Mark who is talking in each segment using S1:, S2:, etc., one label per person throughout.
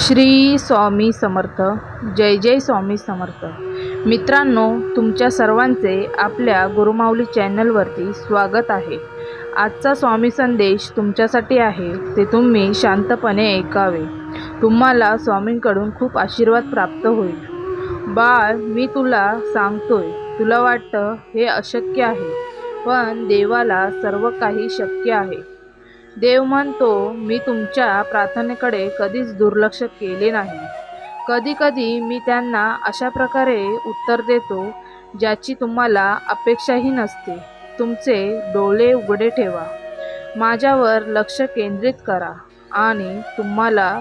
S1: श्री स्वामी समर्थ. जय जय स्वामी समर्थ. मित्रांनो तुमच्या सर्वांचे आपल्या गुरुमाऊली चॅनलवरती स्वागत आहे. आजचा स्वामी संदेश तुमच्यासाठी आहे. ते तुम्ही शांतपणे ऐकावे. तुम्हाला स्वामींकडून खूप आशीर्वाद प्राप्त होईल. बाळ मी तुला सांगतोय तुला वाटतं हे अशक्य आहे पण देवाला सर्व काही शक्य आहे. देव म्हणतो मी तुमच्या प्रार्थनेकडे कधीच दुर्लक्ष केले नाही. कधीकधी मी त्यांना अशा प्रकारे उत्तर देतो ज्याची तुम्हाला अपेक्षाही नसते. तुमचे डोळे उघडे ठेवा. माझ्यावर लक्ष केंद्रित करा आणि तुम्हाला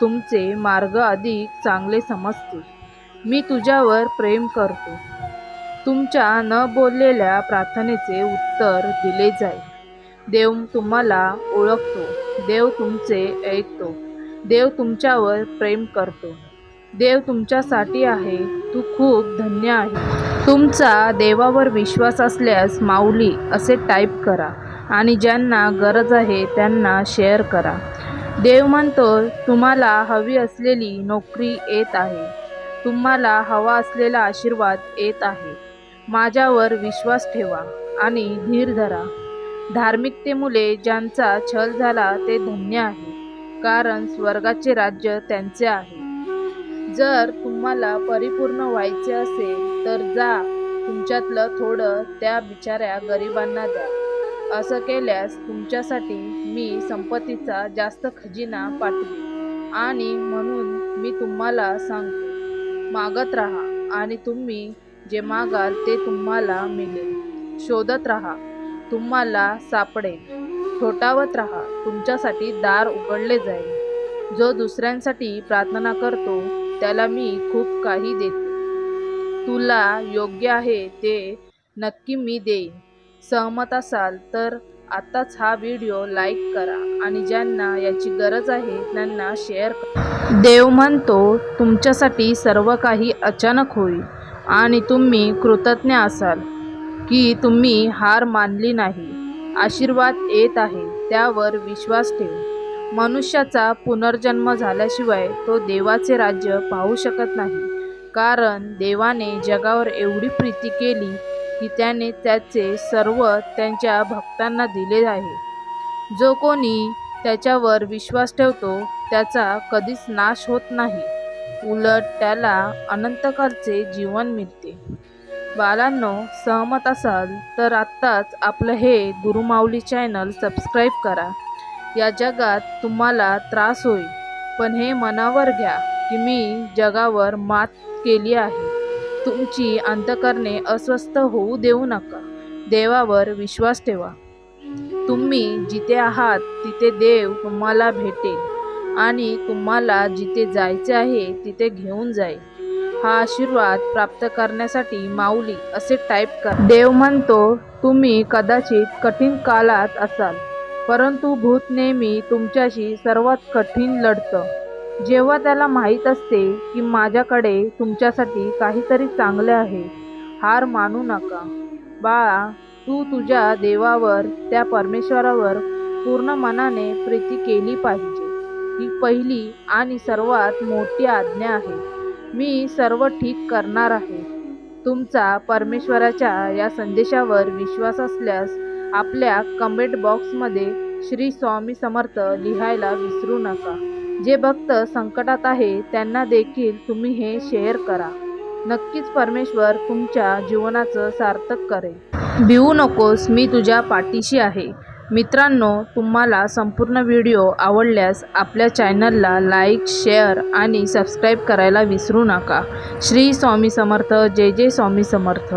S1: तुमचे मार्ग अधिक चांगले समजते मी तुझ्यावर प्रेम करतो. तुमच्या न बोललेल्या प्रार्थनेचे उत्तर दिले जाईल. देव तुम्हाला ओळखतो देव तुमचे ऐकतो देव तुमच्यावर प्रेम करतो. देव तुमच्यासाठी आहे तू खूप धन्य आहे. तुमचा देवावर विश्वास असल्यास माऊली असे टाईप करा आणि ज्यांना गरज आहे त्यांना शेअर करा. देव म्हणतो तुम्हाला हवी असलेली नोकरी येत आहे. तुम्हाला हवा असलेला आशीर्वाद येत आहे. माझ्यावर विश्वास ठेवा आणि धीर धरा. धार्मिकतेमुळे ज्यांचा छल झाला ते धन्य आहे कारण स्वर्गाचे राज्य त्यांचे आहे. जर तुम्हाला परिपूर्ण व्हायचे असेल तर जा तुमच्यातलं थोडं त्या बिचाऱ्या गरिबांना द्या. असं केल्यास तुमच्यासाठी मी संपत्तीचा जास्त खजिना पाठवेन आणि म्हणून मी तुम्हाला सांगतो मागत राहा आणि तुम्ही जे मागाल ते तुम्हाला मिळेल. शोधत राहा. तुम्हाला सापडेल. ठोठावत राहा. तुमच्यासाठी दार उघडले जाईल. जो दुसऱ्यांसाठी प्रार्थना करतो त्याला मी खूप काही देते. तुला योग्य आहे ते नक्की मी देईन. सहमत असाल तर आत्ताच हा व्हिडिओ लाईक करा आणि ज्यांना याची गरज आहे त्यांना शेअर करा. देव म्हणतो तुमच्यासाठी सर्व काही अचानक होईल आणि तुम्ही कृतज्ञ असाल. की तुम्ही हार मानली नाही. आशीर्वाद येत आहे त्यावर विश्वास ठेव. मनुष्याचा पुनर्जन्म झाल्याशिवाय तो देवाचे राज्य पाहू शकत नाही. कारण देवाने जगावर एवढी प्रीती केली की त्याने त्याचे सर्व त्यांच्या भक्तांना दिले आहे. जो कोणी त्याच्यावर विश्वास ठेवतो त्याचा कधीच नाश होत नाही. उलट त्याला अनंतकालचे जीवन मिळते. बालांनो सहमत असाल तर आत्ताच आपलं हे गुरुमाऊली चॅनल सबस्क्राईब करा. या जगात तुम्हाला त्रास होईल पण हे मनावर घ्या की मी जगावर मात केली आहे. तुमची अंतकरणे अस्वस्थ होऊ देऊ नका. देवावर विश्वास ठेवा. तुम्ही जिथे आहात तिथे देव तुम्हाला भेटेल आणि तुम्हाला जिथे जायचे आहे तिथे घेऊन जाईल. हा आशीर्वाद प्राप्त करण्यासाठी माऊली असे टाईप करा. देव म्हणतो तुम्ही कदाचित कठीण कालात असाल परंतु भूत नेहमी तुमच्याशी सर्वात कठीण लढतं. जेव्हा त्याला माहीत असते की माझ्याकडे तुमच्यासाठी काहीतरी चांगले आहे हार मानू नका. बाळा तू तुझ्या देवावर त्या परमेश्वरावर पूर्ण मनाने प्रीती केली पाहिजे. ही पहिली आणि सर्वात मोठी आज्ञा आहे. मी सर्व ठीक करणार आहे. तुमचा परमेश्वराच्या या संदेशावर विश्वास असल्यास आपल्या कमेंट बॉक्समध्ये श्री स्वामी समर्थ लिहायला विसरू नका. जे भक्त संकटात आहे त्यांना देखील तुम्ही हे शेअर करा. नक्कीच परमेश्वर तुमच्या जीवनाचं सार्थक करेल. भिवू नकोस मी तुझ्या पाठीशी आहे. मित्रांनो तुम्हाला संपूर्ण व्हिडिओ आवडल्यास आपल्या चॅनलला लाईक शेअर आणि सबस्क्राईब करायला विसरू नका. श्री स्वामी समर्थ. जय जय स्वामी समर्थ.